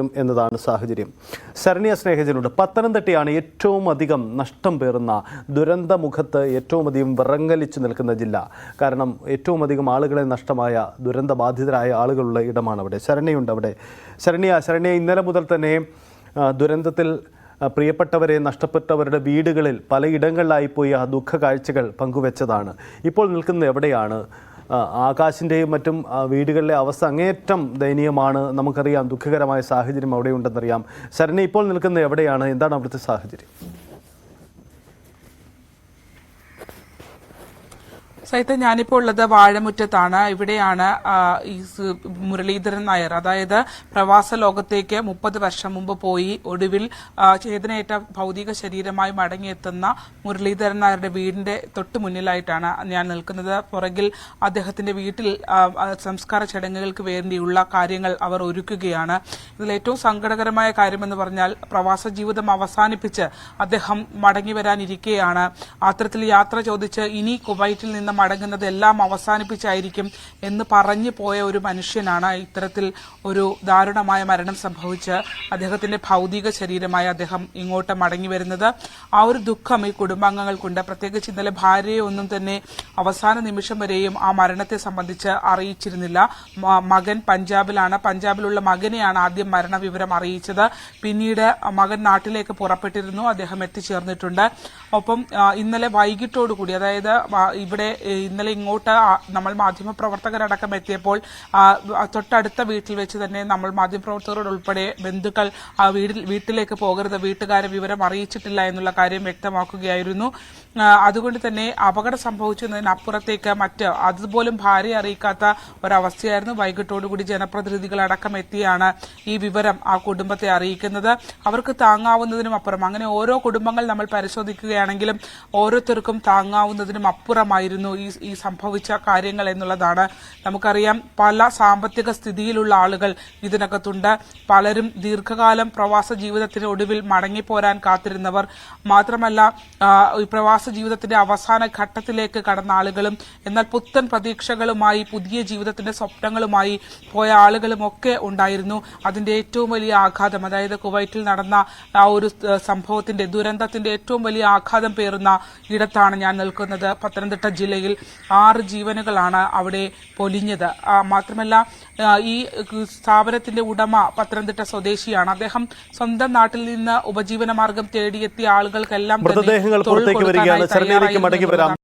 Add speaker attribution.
Speaker 1: എന്നതാണ് സാഹചര്യം. ശരണ്യ സ്നേഹജനുണ്ട് പത്തനംതിട്ടയാണ് ഏറ്റവും അധികം നഷ്ടം പേറുന്ന ദുരന്തമുഖത്ത് ഏറ്റവും അധികം വിറങ്ങലിച്ചു നിൽക്കുന്ന ജില്ല. കാരണം ഏറ്റവും അധികം ആളുകളെ നഷ്ടമായ ദുരന്തബാധിതരായ ആളുകളുള്ള ഇടമാണ് അവിടെ. ശരണ്യുണ്ട് അവിടെ. ശരണ്യ ശരണ്യ ഇന്നലെ മുതൽ തന്നെ ദുരന്തത്തിൽ പ്രിയപ്പെട്ടവരെ നഷ്ടപ്പെട്ടവരുടെ വീടുകളിൽ പലയിടങ്ങളിലായി പോയി ആ ദുഃഖ കാഴ്ചകൾ പങ്കുവച്ചതാണ്. ഇപ്പോൾ നിൽക്കുന്നത് എവിടെയാണ്? ആകാശിന്റെയും മറ്റും വീടുകളിലെ അവസ്ഥ അങ്ങേയറ്റം ദയനീയമാണ്. നമുക്കറിയാം ദുഃഖകരമായ സാഹചര്യം അവിടെ ഉണ്ടെന്നറിയാം ശരണി ഇപ്പോൾ നിൽക്കുന്നത് എവിടെയാണ്? എന്താണ് അവിടുത്തെ സാഹചര്യം?
Speaker 2: സഹിത ഞാനിപ്പോൾ ഉള്ളത് വാഴമുറ്റത്താണ്. ഇവിടെയാണ് ഈ മുരളീധരൻ നായർ. അതായത് പ്രവാസ ലോകത്തേക്ക് മുപ്പത് വർഷം മുമ്പ് പോയി ഒടുവിൽ ചേതനയേറ്റ ഭൗതിക ശരീരമായി മടങ്ങിയെത്തുന്ന മുരളീധരൻ നായരുടെ വീടിന്റെ തൊട്ട് മുന്നിലായിട്ടാണ് ഞാൻ നിൽക്കുന്നത്. പുറകിൽ അദ്ദേഹത്തിന്റെ വീട്ടിൽ സംസ്കാര ചടങ്ങുകൾക്ക് വേണ്ടിയുള്ള കാര്യങ്ങൾ അവർ ഒരുക്കുകയാണ്. ഇതിൽ ഏറ്റവും സങ്കടകരമായ കാര്യമെന്ന് പറഞ്ഞാൽ പ്രവാസ ജീവിതം അവസാനിപ്പിച്ച് അദ്ദേഹം മടങ്ങി വരാനിരിക്കെയാണ്. അത്തരത്തിൽ യാത്ര ചോദിച്ച് ഇനി കുവൈറ്റിൽ നിന്ന് മടങ്ങുന്നത് എല്ലാം അവസാനിപ്പിച്ചായിരിക്കും എന്ന് പറഞ്ഞു പോയ ഒരു മനുഷ്യനാണ് ഇത്തരത്തിൽ ഒരു ദാരുണമായ മരണം സംഭവിച്ച് അദ്ദേഹത്തിന്റെ ഭൗതിക ശരീരമായി അദ്ദേഹം ഇങ്ങോട്ട് മടങ്ങി വരുന്നത്. ആ ഒരു ദുഃഖം ഈ കുടുംബാംഗങ്ങൾക്കുണ്ട്. പ്രത്യേകിച്ച് ഇന്നലെ ഭാര്യയെ ഒന്നും തന്നെ അവസാന നിമിഷം വരെയും ആ മരണത്തെ സംബന്ധിച്ച് അറിയിച്ചിരുന്നില്ല. മകൻ പഞ്ചാബിലാണ്. പഞ്ചാബിലുള്ള മകനെയാണ് ആദ്യം മരണവിവരം അറിയിച്ചത്. പിന്നീട് മകൻ നാട്ടിലേക്ക് പുറപ്പെട്ടിരുന്നു. അദ്ദേഹം എത്തിച്ചേർന്നിട്ടുണ്ട്. ഒപ്പം ഇന്നലെ വൈകിട്ടോടുകൂടി അതായത് ഇവിടെ ഇന്നലെ ഇങ്ങോട്ട് നമ്മൾ മാധ്യമപ്രവർത്തകരടക്കം എത്തിയപ്പോൾ തൊട്ടടുത്ത വീട്ടിൽ വെച്ച് തന്നെ നമ്മൾ മാധ്യമപ്രവർത്തകരോട് ഉൾപ്പെടെ ബന്ധുക്കൾ ആ വീട്ടിൽ വീട്ടിലേക്ക് പോകരുത് വീട്ടുകാരെ വിവരം അറിയിച്ചിട്ടില്ല എന്നുള്ള കാര്യം വ്യക്തമാക്കുകയായിരുന്നു. അതുകൊണ്ട് തന്നെ അപകടം സംഭവിച്ചതിനപ്പുറത്തേക്ക് മറ്റ് അതുപോലും ഭാര്യ അറിയിക്കാത്ത ഒരവസ്ഥയായിരുന്നു. വൈകിട്ടോടുകൂടി ജനപ്രതിനിധികൾ അടക്കം എത്തിയാണ് ഈ വിവരം ആ കുടുംബത്തെ അറിയിക്കുന്നത്. അവർക്ക് താങ്ങാവുന്നതിനും അപ്പുറം അങ്ങനെ ഓരോ കുടുംബങ്ങൾ നമ്മൾ പരിശോധിക്കുകയാണെങ്കിലും ഓരോരുത്തർക്കും താങ്ങാവുന്നതിനും അപ്പുറമായിരുന്നു ഈ ഈ സംഭവിച്ച കാര്യങ്ങൾ എന്നുള്ളതാണ്. നമുക്കറിയാം പല സാമ്പത്തിക സ്ഥിതിയിലുള്ള ആളുകൾ ഇതിനകത്തുണ്ട്. പലരും ദീർഘകാലം പ്രവാസ ജീവിതത്തിന് ഒടുവിൽ മടങ്ങിപ്പോരാൻ കാത്തിരുന്നവർ. മാത്രമല്ല പ്രവാസ ജീവിതത്തിന്റെ അവസാന ഘട്ടത്തിലേക്ക് കടന്ന ആളുകളും എന്നാൽ പുത്തൻ പ്രതീക്ഷകളുമായി പുതിയ ജീവിതത്തിന്റെ സ്വപ്നങ്ങളുമായി പോയ ആളുകളും ഒക്കെ ഉണ്ടായിരുന്നു. അതിന്റെ ഏറ്റവും വലിയ ആഘാതം അതായത് കുവൈറ്റിൽ നടന്ന ആ ഒരു സംഭവത്തിന്റെ ദുരന്തത്തിന്റെ ഏറ്റവും വലിയ ആഘാതം പേറുന്ന ഇടത്താണ് ഞാൻ നിൽക്കുന്നത്. പത്തനംതിട്ട ജില്ലയിൽ. ആറ് ജീവനുകളാണ് അവിടെ പൊലിഞ്ഞത്. ആ, മാത്രമല്ല ഈ സ്ഥാപനത്തിന്റെ ഉടമ പത്തനംതിട്ട സ്വദേശിയാണ്. അദ്ദേഹം സ്വന്തം നാട്ടിൽ നിന്ന് ഉപജീവന മാർഗം തേടിയെത്തിയ ആളുകൾക്കെല്ലാം
Speaker 1: മൃതദേഹങ്ങൾ പുറത്തേക്ക് വരികയാണ്. മടങ്ങി വരാം.